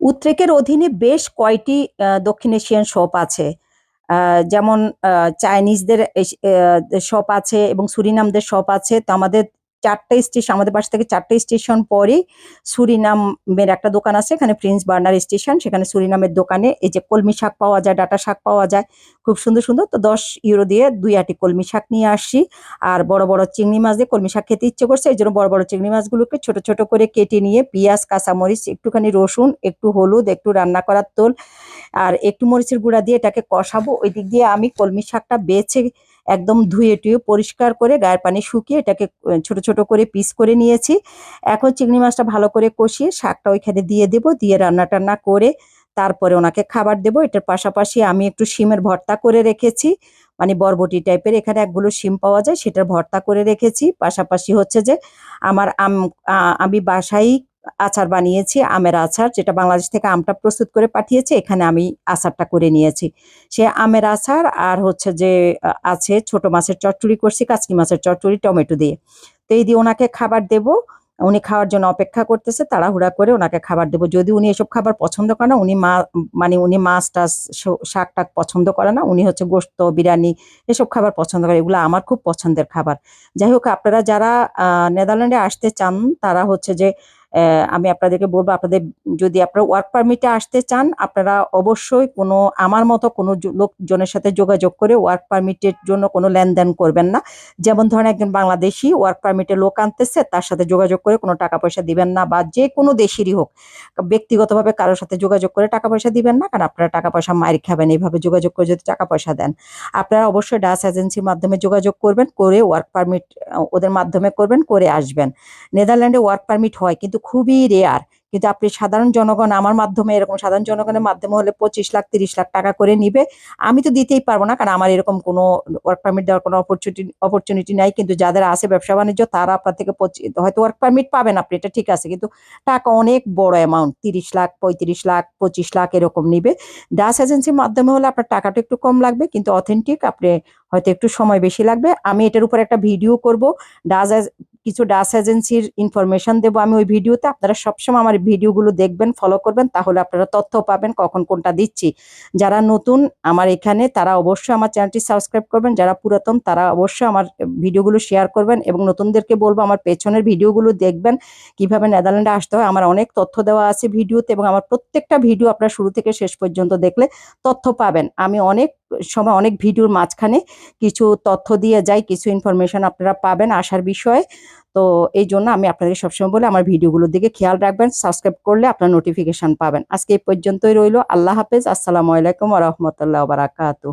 উদ্রেকের অধীনে বেশ কয়টি দক্ষিণ এশিয়ান শপ আছে। যেমন চাইনিজদের শপ আছে এবং সুরিনামদের শপ আছে। তো আমাদের ৪ টা স্টেশন আমাদের বাসা থেকে ৪ টা স্টেশন পরেই সুরিনামের একটা দোকান আছে। এখানে প্রিন্স বার্নার স্টেশন। সেখানে সুরিনামের দোকানে এই যে কলমি শাক পাওয়া যায়, ডাঁটা শাক পাওয়া যায়। খুব সুন্দর, সুন্দর। তো ১০ ইউরো দিয়ে দুই আটি কলমি শাক নিয়ে আসি আর বড়, বড় চিংড়ি মাছ দিয়ে কলমি শাক খেতে ইচ্ছে করছে। এই জন্য বড়, বড় চিংড়ি মাছগুলোকে ছোট, ছোট করে কেটে নিয়ে পিঁয়াজ, কাঁচামরিচ, একটুখানি রসুন, একটু হলুদ, একটু রান্না করার তোল আর একটু মরিচের গুঁড়া দিয়ে এটাকে কষাবো। ওই দিক দিয়ে আমি কলমি শাকটা বেছে একদম ধুয়ে-টুয়ে পরিষ্কার করে গায়ের পানি শুকিয়ে এটাকে ছোট, ছোট করে পিস করে নিয়েছি। এখন চিংড়ি মাছটা ভালো করে কষিয়ে শাকটা ওইখানে দিয়ে দেব। দিয়ে রান্না-টান্না করে তারপরে ওনাকে খাবার দেব। এটার পাশাপাশি আমি একটু শিমের ভর্তা করে রেখেছি। মানে বরবটি টাইপের এখানে একগুলো শিম পাওয়া যায় সেটার ভর্তা করে রেখেছি। পাশাপাশি হচ্ছে যে আমার আম আমি বাসায়ই আচার বানিয়েছি, আমের আচার যেটা বাংলাদেশ থেকে আমটা প্রস্তুত করে পাঠিয়েছে। এখানে আমি আচারটা করে নিয়েছি। সে আমের আচার আর হচ্ছে যে আছে ছোট মাছের চচ্চড়ি করছি, কাচকি মাছের চচ্চড়ি টমেটো দিয়ে। তো এই দিয়ে ওনাকে খাবার দেব। উনি খাওয়ার জন্য অপেক্ষা করতেছে। তাড়াহুড়া করে ওনাকে খাবার দেব। যদি উনি এসব খাবার পছন্দ করে না, উনি মা মানে উনি মাছ-টাছ স শাক-টাক পছন্দ করে না। উনি হচ্ছে গোস্ত বিরিয়ানি এসব খাবার পছন্দ করে। এগুলো আমার খুব পছন্দের খাবার। যাই হোক আপনারা যারা নেদারল্যান্ডে আসতে চান তারা হচ্ছে যে আমি আপনাদেরকে বলব আপনাদের যদি আপনারা ওয়ার্ক পারমিটে আসতে চান আপনারা অবশ্যই কোনো আমার মতো কোনো লোকজনের সাথে যোগাযোগ করে ওয়ার্ক পারমিট এর জন্য কোনো লেনদেন করবেন না। যেমন ধরেন একজন বাংলাদেশি ওয়ার্ক পারমিটে লোক আনতেছে তার সাথে যোগাযোগ করে কোনো টাকা-পয়সা দিবেন না বা যেকোনো দেশেরই হোক। ব্যক্তিগতভাবে কারোর সাথে যোগাযোগ করে টাকা-পয়সা দিবেন না। কারণ আপনারা টাকা-পয়সা মাইর খাবেন এভাবে যোগাযোগ করে যদি টাকা-পয়সা দেন। আপনারা অবশ্যই ডাস এজেন্সির মাধ্যমে যোগাযোগ করবেন। করে ওয়ার্ক পারমিট ওদের মাধ্যমে করবেন, করে আসবেন। নেদারল্যান্ডে ওয়ার্ক পারমিট হয় কিন্তু খুবই রেয়ার। কিন্তু আপনি সাধারণ জনগণ আমার মাধ্যমে এরকম সাধারণ জনগণের মাধ্যমে হলে ২৫ লাখ ৩০ লাখ টাকা করে নিবে। আমি তো দিতেই পারব না। কারণ আমার এরকম কোনো ওয়ার্ক পারমিট দেওয়ার কোনো অপরচুটি অপরচুনিটি নাই। কিন্তু যাদের আছে ব্যবসা-বাণিজ্য তারা আপনার থেকে হয়তো ওয়ার্ক পারমিট পাবেন আপনি এটা ঠিক আছে। কিন্তু টাকা অনেক বড় অ্যামাউন্ট ৩০ লাখ, ৩৫ লাখ, ২৫ লাখ এরকম নিবে। ডাস এজেন্সির মাধ্যমে হলে আপনার টাকাটা একটু কম লাগবে। কিন্তু অথেন্টিক আপনি হয়তো একটু সময় বেশি লাগবে। আমি এটার উপর একটা ভিডিও করব। ডাস কিছু ডাস এজেন্সির ইনফরমেশন দেবো আমি ওই ভিডিওতে। আপনারা সবসময় আমার ভিডিওগুলো দেখবেন, ফলো করবেন। তাহলে আপনারা তথ্য পাবেন কখন কোনটা দিচ্ছি। যারা নতুন আমার এখানে তারা অবশ্যই আমার চ্যানেলটি সাবস্ক্রাইব করবেন। যারা পুরাতন তারা অবশ্যই আমার ভিডিওগুলো শেয়ার করবেন এবং নতুনদেরকে বলব আমার পেছনের ভিডিওগুলো দেখবেন। কীভাবে নেদারল্যান্ডে আসতে হয়। আমার অনেক তথ্য দেওয়া আছে ভিডিওতে এবং আমার প্রত্যেকটা ভিডিও আপনারা শুরু থেকে শেষ পর্যন্ত দেখলে তথ্য পাবেন। আমি অনেক সময় অনেক ভিডিওর মাঝখানে কিছু তথ্য দিয়ে যাই, কিছু ইনফরমেশন আপনারা পাবেন আসার বিষয়ে। তো এই জন্য আমি আপনাদের সবসময় বলে, আমার ভিডিওগুলোর দিকে খেয়াল রাখবেন। সাবস্ক্রাইব করলে আপনার নোটিফিকেশন পাবেন। আজকে এই পর্যন্তই রইল আল্লাহ হাফেজ। আসসালামু আলাইকুম রহমতুল্লাহ বারাকাতু।